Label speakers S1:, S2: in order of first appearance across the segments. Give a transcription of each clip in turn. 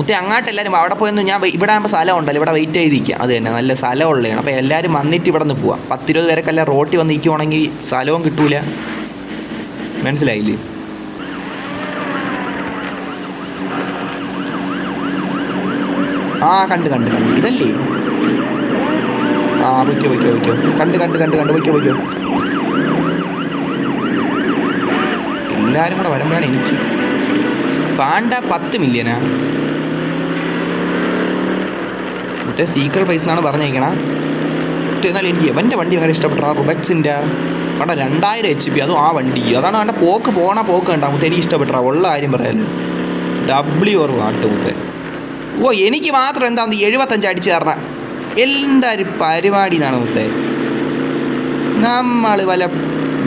S1: മുത്തേ അങ്ങോട്ട് എല്ലാവരും അവിടെ പോയെന്ന് ഞാൻ ഇവിടെ ആകുമ്പോൾ സ്ഥലം ഉണ്ടല്ലോ ഇവിടെ വെയിറ്റ് ചെയ്തിരിക്കുക അത് തന്നെ നല്ല സ്ഥലം ഉള്ളതാണ് അപ്പോൾ എല്ലാവരും വന്നിട്ട് ഇവിടെ നിന്ന് പോവാം. പത്തിരുപത് പേരൊക്കെ റോട്ടി വന്ന് നിൽക്കുവാണെങ്കിൽ സ്ഥലവും കിട്ടൂല. മനസ്സിലായില്ലേ? ആ കണ്ട് കണ്ട് കണ്ട്. ഇതല്ലേ? ആ വയ്ക്കോ വയ്ക്കോ വയ്ക്കോ കണ്ട് കണ്ട് കണ്ട് കണ്ട്. വയ്ക്കോ വയ്ക്കോ എല്ലാവരും കൂടെ വരുമ്പോഴാണ് എനിക്ക്. പാണ്ട പത്ത് മില്യനാ മറ്റേ സീക്രട്ട് പ്രൈസ് എന്നാണ് പറഞ്ഞേക്കണേ എന്നാൽ എനിക്ക് എവന്റെ വണ്ടി ഭയങ്കര ഇഷ്ടപ്പെട്ടാ. ആ റുബക്സിന്റെ കണ്ട രണ്ടായിരം എച്ച് പി അതും ആ വണ്ടി. അതാണ് അവന്റെ പോക്ക് പോണ പോക്ക് കണ്ടാ മുത്തേ എനിക്ക് ഇഷ്ടപ്പെട്ട. ഉള്ള കാര്യം പറയാൽ ഡബ്ല്യു ഓർ വാട്ട് മുത്തേ? ഓ എനിക്ക് മാത്രം എന്താന്ന് എഴുപത്തഞ്ച് അടിച്ച് കയറണ എന്തൊരു പരിപാടി എന്നാണ് മുത്തേ. നമ്മൾ വല്ല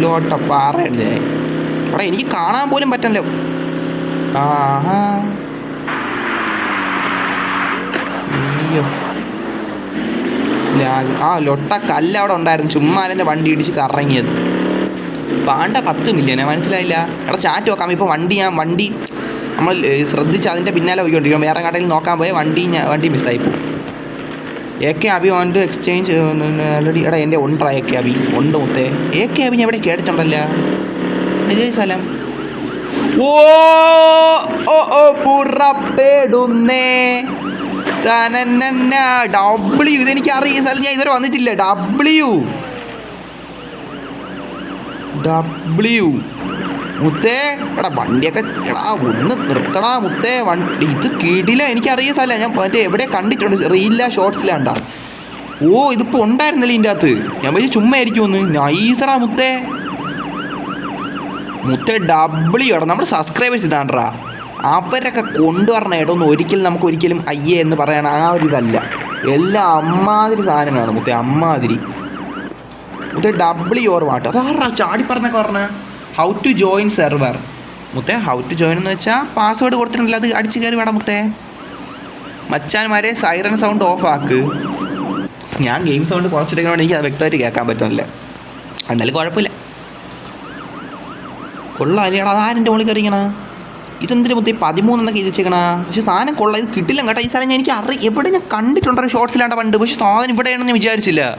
S1: ലോട്ട പാറയല്ലേ? അവിടെ എനിക്ക് കാണാൻ പോലും പറ്റല്ലോ ആഹാ. അയ്യോ. ലാഗ് ആ ലൊട്ട കല്ല് അവിടെ ഉണ്ടായിരുന്നു. ചുമ്മാ എന്റെ വണ്ടി ഇടിച്ച് കറങ്ങിയത്. പാണ്ട പത്ത് മില്യനെ മനസ്സിലായില്ല? എടാ ചാറ്റ് നോക്കാം. ഇപ്പോൾ വണ്ടി ഞാൻ വണ്ടി നമ്മൾ ശ്രദ്ധിച്ച് അതിന്റെ പിന്നാലെ പോയിക്കൊണ്ടിരിക്കും വേറെ കടയിൽ നോക്കാൻ പോയ വണ്ടി ഞാൻ വണ്ടി മിസ്സായി പോകും. എ കെ അബി വണ്ട് എക്സ്ചേഞ്ച് ഓൾറെഡി എടാ എന്റെ ഉണ്ടാ എ കെ അബി ഉണ്ട് മുത്തേ. എ കെ അബി ഞാൻ ഇവിടെ കേട്ടിട്ടുണ്ടല്ലേ? സ്ഥലം. ഓ ഓ ഓ പുറപ്പെടുന്നേ. ഡബ്ല്യു ഇതെനിക്ക് അറിയാം. ഈ സ്ഥലത്ത് ഞാൻ ഇതുവരെ വന്നിട്ടില്ല. ഡബ്ല്യു ഡബ്ല്യു മുത്തേ എടാ വണ്ടിയൊക്കെ എടാ ഒന്ന് നിർത്തടാ മുത്തേ. വണ്ടി ഇത് കിടില. എനിക്കറിയ സ്ഥലം. ഞാൻ മറ്റേ എവിടെ കണ്ടിട്ടുണ്ട്. റീലില്ല ഷോർട്സിലാണ്ടാ. ഓ ഇതിപ്പോൾ ഉണ്ടായിരുന്നല്ലേ ഇതിന്റെ അകത്ത്? ഞാൻ വിചാരിച്ചു ചുമ്മാ ആയിരിക്കും ഒന്ന്. നൈസടാ മുത്തേ. മുത്തേ ഡബ്ല്യു എടാ നമ്മുടെ സബ്സ്ക്രൈബേഴ്സ് ഇതാണ്ടാ. അവരൊക്കെ കൊണ്ടുവരണ ഇടമൊന്നും ഒരിക്കലും നമുക്ക് ഒരിക്കലും അയ്യേ എന്ന് പറയാൻ ആ ഒരു ഇതല്ല. എല്ലാം അമ്മാതിരി സാധനങ്ങളാണ് മുത്തേ അമ്മാതിരി. മുത്തേ ഡബിൾ യോർ വാട്ട് അതാറാ ചാടി പറഞ്ഞൊക്കെ പറഞ്ഞ. ഹൗ ടു ജോയിൻ സെർവർ മുത്തേ ഹൗ ടു ജോയിൻ എന്ന് വെച്ചാൽ പാസ്വേഡ് കൊടുത്തിട്ടുണ്ടല്ലോ അത് അടിച്ച് കയറി വേണം മുത്തേ. മച്ചാന്മാരെ സൈറൺ സൗണ്ട് ഓഫ് ആക്ക്. ഞാൻ ഗെയിം സൗണ്ട് കുറച്ചിട്ട് എനിക്ക് അത് വ്യക്തമായിട്ട് കേൾക്കാൻ പറ്റുന്നില്ല. എന്നാലും കുഴപ്പമില്ല. കൊള്ളാം അല്ലേ അതാരെന്റെ മുകളിൽ കയറിക്കണ ഇതെന്തിനു മുത്തേ പതിമൂന്നെന്നൊക്കെ എഴുതി പക്ഷേ സാധനം കൊള്ളാം. ഇത് കിട്ടില്ല കേട്ടോ. ഈ സാധനം ഞാൻ എനിക്ക് അറി എവിടെ ഞാൻ കണ്ടിട്ടുണ്ടോ ഷോർട്സിലാണ്ട പണ്ട്. പക്ഷേ സാധനം ഇവിടെയാണെന്ന് ഞാൻ വിചാരിച്ചില്ല.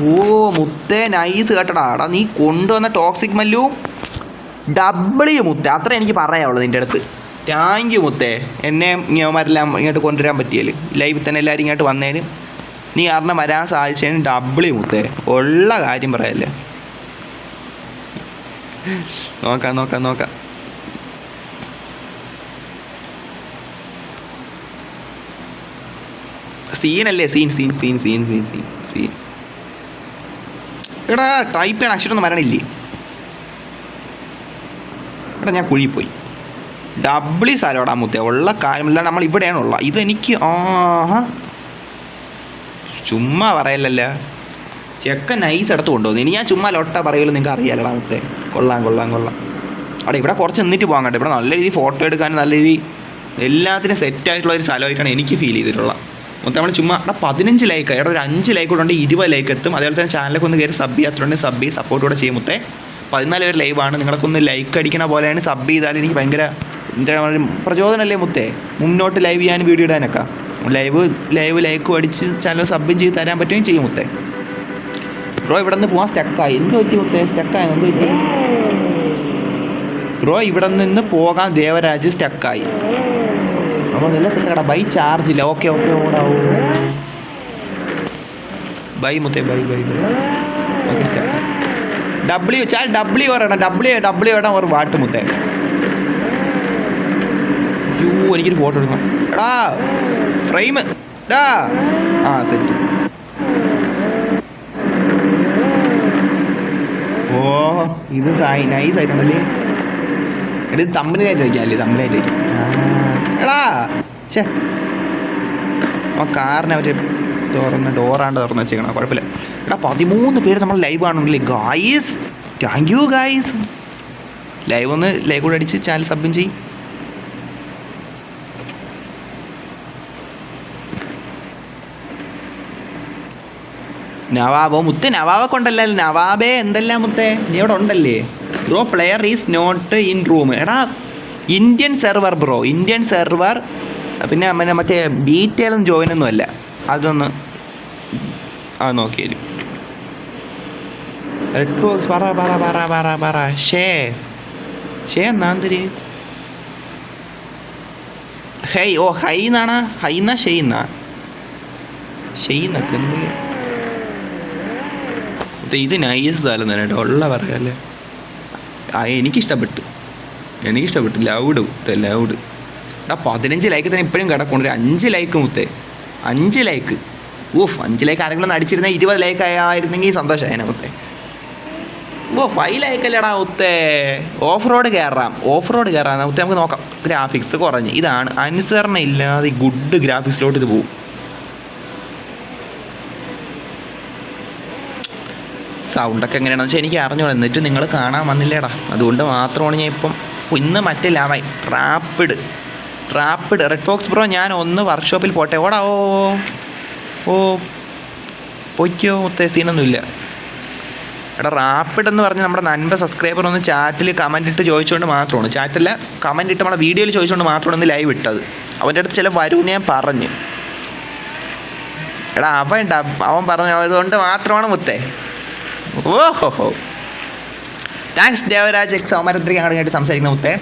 S1: ഓ മുത്തേ നൈസ് കേട്ടടാ. എടാ നീ കൊണ്ടുവന്ന ടോക്സിക് മല്ലു. ഡബിൾ മുത്തേ. അത്ര എനിക്ക് പറയാനുള്ളത് നിന്റെ അടുത്ത്. താങ്ക് യു മുത്തേ. എന്നെ ഇങ്ങനെല്ലാം ഇങ്ങോട്ട് കൊണ്ടുവരാൻ പറ്റിയൽ ലൈവിൽ തന്നെ എല്ലാവരും ഇങ്ങോട്ട് വന്നേന്. നീ കാരണം വരാൻ സാധിച്ചതിന് ഡബിൾ മുത്തേ. ഉള്ള കാര്യം പറയല്ലേ. നോക്കാം നോക്കാം നോക്കാം. സീനല്ലേ? Scene scene scene scene scene scene scene. എടാ ടൈപ്പ് ചെയ്യാൻ അക്ഷരമൊന്നും വരണില്ലേ? എടാ ഞാൻ കുഴി പോയി ഡബ്ല്യു സാലോടാ മുത്തേ. ഉള്ള കാര്യമില്ല നമ്മൾ ഇവിടെയാണ് ഉള്ള. ഇതെനിക്ക് ആഹാ. ചുമ്മാ പറയല്ലല്ലോ. ചെക്ക നൈസ് എടുത്ത് കൊണ്ടുവന്നു. ഇനി ഞാൻ ചുമ്മാ ലൊട്ട പറയുമല്ലോ നിങ്ങൾക്ക് അറിയാലടാ മുത്തേ. കൊള്ളാം കൊള്ളാം കൊള്ളാം. അവിടെ ഇവിടെ കുറച്ച് നിന്നിട്ട് പോകാൻ കേട്ടോ ഇവിടെ നല്ല രീതിയിൽ ഫോട്ടോ എടുക്കാൻ നല്ല രീതിയിൽ എല്ലാത്തിനും സെറ്റായിട്ടുള്ള ഒരു സ്ഥലമായിട്ടാണ് എനിക്ക് ഫീൽ ചെയ്തിട്ടുള്ളത്. മൊത്തം നമ്മൾ ചുമ്മാ അവിടെ പതിനഞ്ച് ലൈക്ക് ഇവിടെ ഒരു അഞ്ച് ലൈക്ക് കൂടെ ഉണ്ടെങ്കിൽ ഇരുപത് ലൈക്ക് എത്തും. അതേപോലെ തന്നെ ചാനലൊക്കെ ഒന്ന് കയറി സബ് ചെയ്യാത്തുണ്ടെങ്കിൽ സബ് ചെയ്ത് സപ്പോർട്ട് കൂടെ ചെയ്യും മുത്തേ. പതിനാല് പേര് ലൈവാണ് നിങ്ങളൊക്കെ ഒന്ന് ലൈക്ക് അടിക്കണ പോലെയാണ് സബ് ചെയ്താൽ എനിക്ക് ഭയങ്കര എന്താ പറയുക പ്രചോദനമല്ലേ മുത്തേ? മുന്നോട്ട് ലൈവ് ചെയ്യാൻ വീഡിയോ ഇടാനൊക്കെ. ലൈവ് ലൈവ് ലൈക്ക് അടിച്ച് ചാനൽ സബ്ബും ചെയ്ത് തരാൻ പറ്റുകയും ചെയ്യും മുത്തേ. ബ്രോ ഇവിടെ നിന്ന് പോകാൻ സ്റ്റക്കായി എന്ത് പറ്റി മുത്തേ? സ്റ്റക്കായി എന്ത് പറ്റി? ബ്രോ ഇവിടെ നിന്ന് പോകാൻ ദേവരാജ് സ്റ്റക്കായി നല്ല സെറ്റാടാ ബൈ ചാർജ് ഇല്ല. ഓക്കെ ഓക്കെ ഓടാവൂ ബൈ മുത്തേ ബൈ ബൈ ബൈ. ഡബ്ല്യു ചാൽ ഡബ്ല്യു പറയണം. ഡബ്ല്യു ഡബ്ല്യു ഇടാൻ ഒരു വാട്ട് മുത്തേ. യൂ എനിക്കൊരു ഫോട്ടോ എടുക്കണം. എടാ ഫ്രെയിം ഡാ. ആ സെറ്റ് ഓ ഇത് നൈസ് ആയിട്ടുണ്ടല്ലേ. എടുത്ത് തമ്മിലായിട്ട് വയ്ക്കാമല്ലേ തമ്മിലായിട്ട് വയ്ക്കാം. എടാ. ശേ ആ കാറിനെ അവർ തുറന്ന് ഡോറാണ്ട് തുറന്ന് വെച്ചേക്കണം കുഴപ്പമില്ല. എടാ പതിമൂന്ന് പേര് നമ്മൾ ലൈവ് കാണുന്നില്ലേ guys thank you guys live ഒന്ന് ലൈവ് കൂടെ അടിച്ച് ചാനൽ സബ്ബും ചെയ്യും. നവാബോ മുത്ത് നവാബെ കൊണ്ടല്ലേ? നവാബേ എന്തെല്ലാം മുത്തേ? നീ അവിടെ ഉണ്ടല്ലേ? Bro player is not in room എടാ Indian server bro Indian server പിന്നെ പിന്നെ മറ്റേ ബീറ്റേലും ജോയിൻ അല്ല. അതൊന്ന് ആ നോക്കിയാലും റെഡ് ബോക്സ് പറ പറ പറ പറ പറ. ഷേ. ഷേ എന്നാന്തിരി ഹൈ ഓ ഹൈ എന്നാണ്? ഹൈ എന്നാ ഷെയ് എന്നാ? ഷെയ് എന്നൊക്കെ എന്ത്? ഇത് നൈസ് സ്ഥലം തന്നെ ഉള്ള പറയാല്ലേ ആ എനിക്കിഷ്ടപ്പെട്ടു. എനിക്കിഷ്ടപ്പെട്ടു. ലൗഡ് മുത്തേ ലൗഡ് എടാ പതിനഞ്ച് ലൈക്ക് തന്നെ ഇപ്പോഴും കിടക്കുന്നു ഒരു അഞ്ച് ലൈക്ക് മുത്തേ. അഞ്ച് ലൈക്ക് ഓഫ് അഞ്ച് ലൈക്ക് ആരെങ്കിലും ഒന്ന് അടിച്ചിരുന്ന ഇരുപത് ലൈക്ക് ആയിരുന്നെങ്കിൽ സന്തോഷമായേനെ മുത്തേ. ഓ ഫൈവ് ലൈക്ക് അല്ലേടാ മുത്തേ. ഓഫ് റോഡ് കയറാം ഓഫ് റോഡ് കയറാം മുത്തേ നമുക്ക് നോക്കാം. ഗ്രാഫിക്സ് കുറഞ്ഞ്. ഇതാണ് അനുസരണ ഇല്ലാതെ ഗുഡ് ഗ്രാഫിക്സിലോട്ട് ഇത് പോകും സൗണ്ടൊക്കെ എങ്ങനെയാണെന്ന് വെച്ചാൽ എനിക്ക് അറിഞ്ഞോളൂ എന്നിട്ട് നിങ്ങൾ കാണാൻ വന്നില്ലേടാ. അതുകൊണ്ട് മാത്രമാണ് ഞാൻ ഇപ്പം ഇന്ന് മറ്റേ ലാവായി rapid. Rapid. Red fox bro ഞാൻ ഒന്ന് വർക്ക്ഷോപ്പിൽ പോട്ടെ. ഓടാ ഓ ഓ. പൊയ്ക്കോ ഒത്തേ സീനൊന്നുമില്ല. എടാ റാപ്പിഡ് എന്ന് പറഞ്ഞ് നമ്മുടെ നൻപ സബ്സ്ക്രൈബർ ഒന്ന് ചാറ്റിൽ കമന്റ് ഇട്ട് ചോദിച്ചുകൊണ്ട് മാത്രമാണ് ചാറ്റല്ല കമന്റ് ഇട്ട് നമ്മളെ വീഡിയോയിൽ ചോദിച്ചുകൊണ്ട് മാത്രമാണ് ഒന്ന് ലൈവ് ഇട്ടത്. അവന്റെ അടുത്ത് ചില വരും ഞാൻ പറഞ്ഞ്. എടാ അവൻ അവൻ പറഞ്ഞു അതുകൊണ്ട് മാത്രമാണ് മുത്തേ. ഓഹോ താങ്ക്സ് ദേവരാജ് എക്സ് അമരത്രിക അങ്ങോട്ട് സംസാരിക്കുന്ന മുത്തേ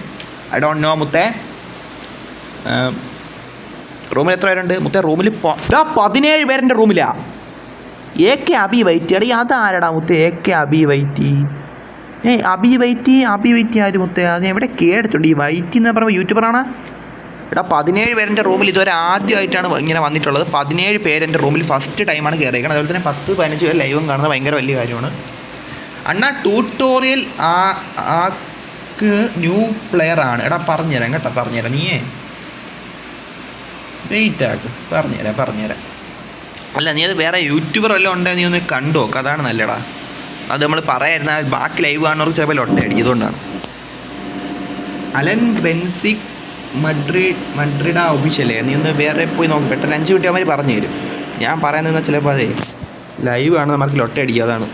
S1: ഐ ഡോണ്ട് നോ മുത്തേ റൂമിൽ എത്ര പേരുണ്ട്? മുത്തേ റൂമിൽ പതിനേഴ് പേരുടെ റൂമിലാ എ കെ അബി വൈറ്റി എടീ അതാരടാ മുത്തേ എ കെ അബി വൈറ്റി ഏ അബി വൈറ്റി അബി വൈറ്റി ആര് മുത്തേ അത് എവിടെ കേട്ടിട്ടുണ്ട്. ഈ വൈറ്റി എന്ന് പറയുമ്പോൾ യൂട്യൂബറാണ് എടാ പതിനേഴ് പേരെന്റെ റൂമിൽ ഇതുവരെ ആദ്യമായിട്ടാണ് ഇങ്ങനെ വന്നിട്ടുള്ളത്. പതിനേഴ് പേരെന്റെ റൂമിൽ ഫസ്റ്റ് ടൈമാണ് കയറിയേക്കുന്നത് അതുപോലെ തന്നെ പത്ത് പതിനഞ്ച് പേര് ലൈവും കാണുന്നത് ഭയങ്കര വലിയ കാര്യമാണ്. അണ്ണാ ട്യൂട്ടോറിയൽ ആ ആക്ക് ന്യൂ പ്ലെയർ ആണ്. എടാ പറഞ്ഞുതരാം കേട്ടോ പറഞ്ഞുതരാം. നീയേ. വെയിറ്റ് ആക്ക്. പറഞ്ഞുതരാം പറഞ്ഞുതരാം. അല്ല നീ അത് വേറെ യൂട്യൂബർ വല്ലതും ഉണ്ടെങ്കിൽ നീ ഒന്ന് കണ്ടു നോക്ക്. അതാണ് നല്ലടാ. അത് നമ്മൾ പറയായിരുന്ന ബാക്കി ലൈവ് കാണുന്നവർക്ക് ചിലപ്പോൾ ലൊട്ടയടിക്കും ഇതുകൊണ്ടാണ്. അലൻ ബെൻസിക് മഡ്രിഡ് മഡ്രിഡ് ആ ഒഫീഷ്യലേ നീ ഒന്ന് വേറെ പോയി നോക്ക്. പെട്ടെന്ന് അഞ്ച് മിനിറ്റ് അവന്മാർ പറഞ്ഞു തരും ഞാൻ പറയുന്നത് ചിലപ്പോൾ അതെ ലൈവ് ആണ് നമുക്ക് ലൊട്ടയടിക്കുക അതാണ്.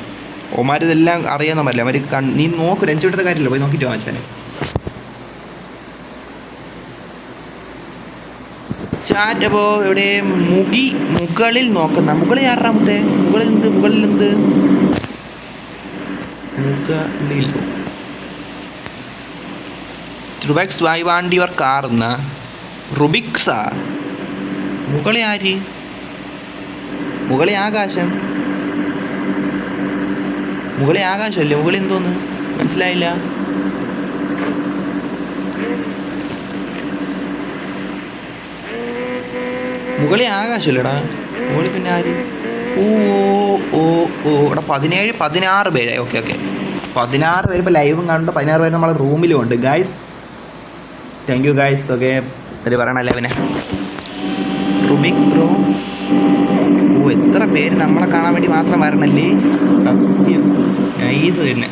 S1: അറിയാൻ പറ്റില്ല അവർ നീ നോക്ക് രഞ്ജു വിട്ടത്തെ കാര്യമില്ല? പോയി നോക്കിയിട്ട് വാങ്ങിച്ചാൽ ചാറ്റ് അപ്പോൾ ഇവിടെ മുകി മുകളിൽ നോക്കുന്ന മുകളിൽ ആറാമത്തെ മുകളിൽ എന്ത്? മുകളിൽ എന്ത്? മുകളിൽ. Robux why want your car എന്ന റുബിക്സാ മുകളിൽ ആര്? മുകളി ആകാശം. മുകളിൽ ആകാശമല്ലേ മുകളിൽ എന്തോന്ന് മനസ്സിലായില്ല. മുകളിൽ ആകാശമല്ലേടാ മുകളിൽ പിന്നെ ആര്? ഓ ഓ ഓ. ഇവിടെ പതിനേഴ് പതിനാറ് പേരായി. Okay okay. പതിനാറ് പേര് ഇപ്പോൾ ലൈവും കാണുന്നുണ്ട് പതിനാറ് പേര് നമ്മളെ റൂമിലും ഉണ്ട്. Guys thank you guys okay ഒരു പറയണല്ലേ പിന്നെ? റുബിക് ബ്രോ ഓ എത്ര പേര് നമ്മളെ കാണാൻ വേണ്ടി മാത്രം വരണല്ലേ? സത്യം. നൈസ് തന്നെ.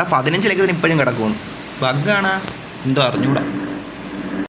S1: ആ പതിനഞ്ച് ലക്കത്തിന് ഇപ്പോഴും കിടക്കുന്നു ബഗ്ഗാണ്? എന്തോ അറിഞ്ഞൂടാ.